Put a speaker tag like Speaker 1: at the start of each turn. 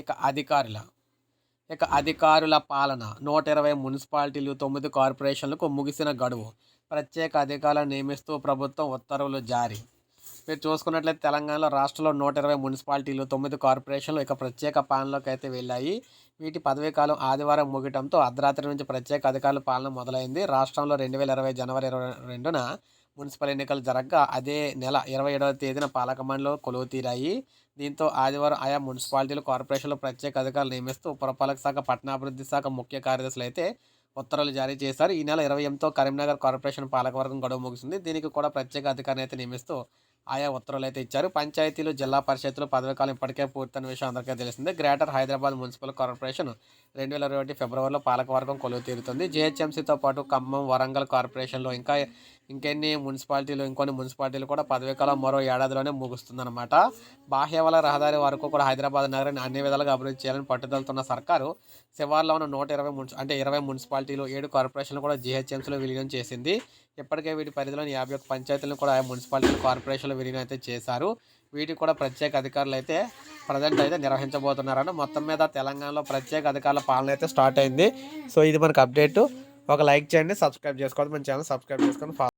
Speaker 1: ఇక అధికారుల ఇక అధికారుల పాలన. నూట ఇరవై మున్సిపాలిటీలు తొమ్మిది కార్పొరేషన్లకు ముగిసిన గడువు. ప్రత్యేక అధికారులను నియమిస్తూ ప్రభుత్వం ఉత్తర్వులు జారీ. మీరు చూసుకున్నట్లయితే తెలంగాణలో రాష్ట్రంలో నూట ఇరవై మున్సిపాలిటీలు తొమ్మిది కార్పొరేషన్లు ఇక ప్రత్యేక పాలనలోకి అయితే వెళ్ళాయి. వీటి పదవీ కాలం ఆదివారం ముగియటంతో అర్ధరాత్రి నుంచి ప్రత్యేక అధికారుల పాలన మొదలైంది. రాష్ట్రంలో రెండు వేల ఇరవై జనవరి ఇరవై రెండున మున్సిపల్ ఎన్నికలు జరగగా అదే నెల ఇరవై ఏడవ తేదీన పాలక మండలిలో కొలువు తీరాయి. దీంతో ఆదివారం ఆయా మున్సిపాలిటీలు కార్పొరేషన్లో ప్రత్యేక అధికారులు నియమిస్తూ పురపాలక శాఖ పట్టణాభివృద్ధి శాఖ ముఖ్య కార్యదర్శులు అయితే ఉత్తర్వులు జారీ చేశారు. ఈ నెల ఇరవై ఎనిమిదితో కరీంనగర్ కార్పొరేషన్ పాలకవర్గం గడువు ముగిసింది. దీనికి కూడా ప్రత్యేక అధికారిని అయితే నియమిస్తూ ఆయా ఉత్తర్వులు అయితే ఇచ్చారు. పంచాయతీలు జిల్లా పరిషత్తులు పదవీకాలం ఇప్పటికే పూర్తయిన విషయం అందరికీ తెలిసిందే. గ్రేటర్ హైదరాబాద్ మున్సిపల్ కార్పొరేషన్ రెండు వేల ఇరవై ఒకటి ఫిబ్రవరిలో పాలకవర్గం కొలువు తీరుతుంది. జిహెచ్ఎంసీతో పాటు ఖమ్మం వరంగల్ కార్పొరేషన్లో ఇంకా ఇంకెన్ని మున్సిపాలిటీలు ఇంకొన్ని మున్సిపాలిటీలు కూడా పదవీకాలం మరో ఏడాదిలోనే ముగుస్తుందన్నమాట. బాహ్యవల రహదారి వరకు కూడా హైదరాబాద్ నగరాన్ని అన్ని విధాలుగా అభివృద్ధి చేయాలని పట్టుదలతున్న సర్కారు శివార్లో ఉన్న నూట ఇరవై మున్సి అంటే ఇరవై మున్సిపాలిటీలు ఏడు కార్పొరేషన్లు కూడా జిహెచ్ఎంసీలో విలీనం చేసింది. ఇప్పటికే వీటి పరిధిలోని యాభై ఒక్క పంచాయతీలను కూడా మున్సిపాలిటీ కార్పొరేషన్లో కార్పొరేషన్లు విలీనం అయితే చేశారు. వీటికి కూడా ప్రత్యేక అధికారులు అయితే ప్రజెంట్ అయితే నిర్వహించబోతున్నారని మొత్తం మీద తెలంగాణలో ప్రత్యేక అధికారుల పాలన అయితే స్టార్ట్ అయింది. సో ఇది మనకు అప్డేట్. ఒక లైక్ చేయండి సబ్స్క్రైబ్ చేసుకోవద్దు. మన ఛానల్ సబ్స్క్రైబ్ చేసుకొని